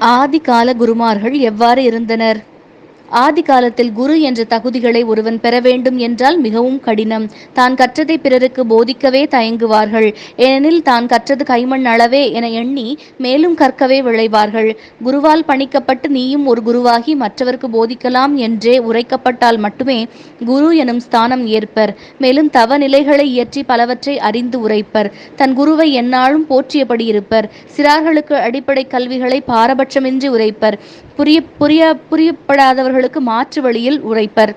ஆதிகால குருமார்கள் எவ்வாறு இருந்தனர்? ஆதி காலத்தில் குரு என்ற தகுதிகளை ஒருவன் பெற வேண்டும் என்றால் மிகவும் கடினம். தான் கற்றதை பிறருக்கு போதிக்கவே தயங்குவார்கள். ஏனெனில் தான் கற்றது கைமண் அளவே என எண்ணி மேலும் கற்கவே விளைவார்கள் குருவால் பணிக்கப்பட்டு நீயும் ஒரு குருவாகி மற்றவருக்கு போதிக்கலாம் என்றே உரைக்கப்பட்டால் மட்டுமே குரு எனும் ஸ்தானம் ஏற்பர். மேலும் தவ நிலைகளை இயற்றி பலவற்றை அறிந்து உரைப்பர். தன் குருவை எந்நாளும் போற்றியபடி இருப்பர். சிறார்களுக்கு அடிப்படை கல்விகளை பாரபட்சமின்றி உரைப்பர். புரிய புரிய புரியப்படாதவர்களுக்கு மாற்று வழியில் உரைப்பர்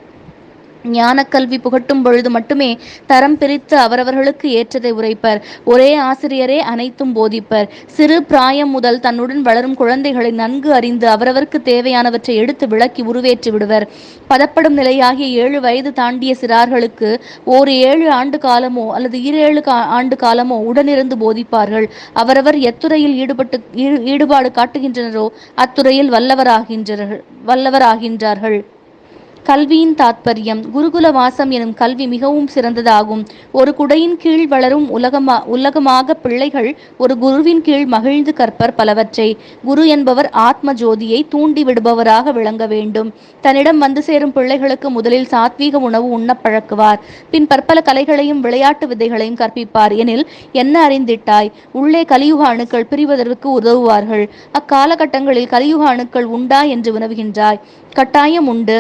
ஞானக்கல்வி புகட்டும் பொழுது மட்டுமே தரம் பிரித்து அவரவர்களுக்கு ஏற்றதை உரைப்பர். ஒரே ஆசிரியரே அனைத்தும் போதிப்பர். சிறு பிராயம் முதல் தன்னுடன் வளரும் குழந்தைகளை நன்கு அறிந்து அவரவருக்கு தேவையானவற்றை எடுத்து விளக்கி உருவேற்றி விடுவர். பதப்படும் நிலையாகிய ஏழு வயது தாண்டிய சிறார்களுக்கு ஓர் ஏழு ஆண்டு காலமோ அல்லது ஈரேழு கா ஆண்டு காலமோ உடனிருந்து போதிப்பார்கள். அவரவர் எத்துறையில் ஈடுபட்டு ஈடுபாடு காட்டுகின்றனரோ அத்துறையில் வல்லவராகின்ற வல்லவராகின்றார்கள். கல்வியின் தாத்பரியம் குருகுல வாசம் எனும் கல்வி மிகவும் சிறந்ததாகும். ஒரு குடையின் கீழ் வளரும் உலகமா உலகமாக பிள்ளைகள் ஒரு குருவின் கீழ் மகிழ்ந்து கற்பர் பலவற்றை. குரு என்பவர் ஆத்ம ஜோதியை தூண்டி விடுபவராக விளங்க வேண்டும். தன்னிடம் வந்து சேரும் பிள்ளைகளுக்கு முதலில் சாத்வீக உணவு உண்ண பழக்குவார். பின் பற்பல கலைகளையும் விளையாட்டு விதைகளையும் கற்பிப்பார். எனில் என்ன அறிந்திட்டாய்? உள்ளே கலியுக அணுக்கள் பிரிவதற்கு உதவுவார்கள். அக்காலகட்டங்களில் கலியுக அணுக்கள் உண்டா என்று வினவுகின்றாய். கட்டாயம் உண்டு.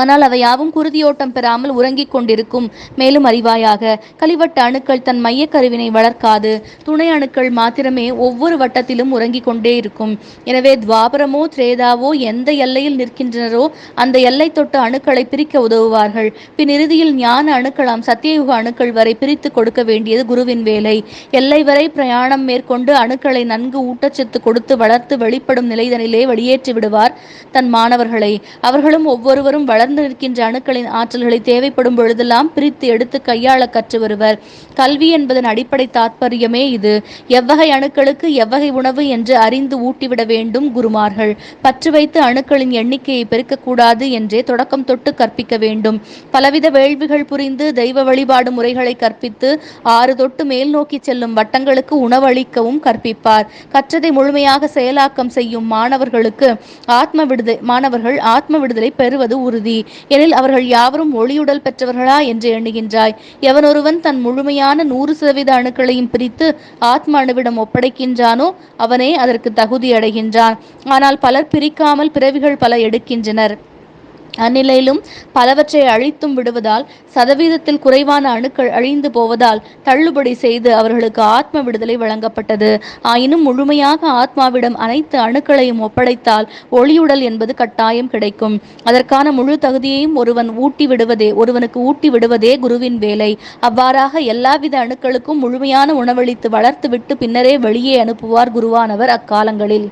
ஆனால் அவை யாவும் குருதியோட்டம் பெறாமல் உறங்கிக் கொண்டிருக்கும். மேலும் அறிவாயாக கலிவட்ட அணுக்கள் தன் மையக்கருவினை வளர்க்காது. துணை அணுக்கள் மாத்திரமே ஒவ்வொரு வட்டத்திலும் உறங்கிக் கொண்டே இருக்கும். எனவே துவாபரமோ திரேதாவோ எந்த எல்லையில் நிற்கின்றனரோ அந்த எல்லை தொட்டு அணுக்களை பிரிக்க உதவுவார்கள். பின் இறுதியில் ஞான அணுக்களாம் சத்தியயுக அணுக்கள் வரை பிரித்து கொடுக்க வேண்டியது குருவின் வேலை. எல்லை வரை பிரயாணம் மேற்கொண்டு அணுக்களை நன்கு ஊட்டச்சத்து கொடுத்து வளர்த்து வெளிப்படும் நிலைதனிலே வெளியேற்றி விடுவார் தன் மாணவர்களை. அவர்களும் ஒவ்வொருவரும் வளர்ந்து நிற்கின்ற அணுக்களின் ஆற்றல்களை தேவைப்படும் பொழுதெல்லாம் பிரித்து எடுத்து கையாள கற்று வருவர். கல்வி என்பதன் அடிப்படை தாத்பரியமே இது. எவ்வகை அணுக்களுக்கு எவ்வகை உணவு என்று அறிந்து ஊட்டிவிட வேண்டும் குருமார்கள். பற்று வைத்து அணுக்களின் எண்ணிக்கையை பெருக்கக்கூடாது என்றே தொடக்கம் தொட்டு கற்பிக்க வேண்டும். பலவித வேள்விகள் புரிந்து தெய்வ வழிபாடு முறைகளை கற்பித்து ஆறு தொட்டு மேல் நோக்கி செல்லும் வட்டங்களுக்கு உணவளிக்கவும் கற்பிப்பார். கற்றதை முழுமையாக செயலாக்கம் செய்யும் மாணவர்களுக்கு ஆத்ம விடுதலை மாணவர்கள் ஆத்ம விடுதலை பெறுவது உறுதி. எனில் அவர்கள் யாவரும் ஒளியுடல் பெற்றவர்களா என்று எண்ணுகின்றாய். எவனொருவன் தன் முழுமையான நூறு சதவீத அணுக்களையும் பிரித்து ஆத்ம அணுவிடம் ஒப்படைக்கின்றானோ அவனே அதற்கு தகுதி அடைகின்றான். ஆனால் பலர் பிரிக்காமல் பிறவிகள் பல எடுக்கின்றனர். அந்நிலையிலும் பலவற்றை அழித்தும் விடுவதால் சதவீதத்தில் குறைவான அணுக்கள் அழிந்து போவதால் தள்ளுபடி செய்து அவர்களுக்கு ஆத்ம விடுதலை வழங்கப்பட்டது. ஆயினும் முழுமையாக ஆத்மாவிடம் அனைத்து அணுக்களையும் ஒப்படைத்தால் ஒளியுடல் என்பது கட்டாயம் கிடைக்கும். அதற்கான முழு தகுதியையும் ஒருவன் ஊட்டி விடுவதே ஒருவனுக்கு ஊட்டி விடுவதே குருவின் வேலை. அவ்வாறாக எல்லாவித அணுக்களுக்கும் முழுமையான உணவளித்து வளர்த்துவிட்டு பின்னரே வெளியே அனுப்புவார் குருவானவர் அக்காலங்களில்.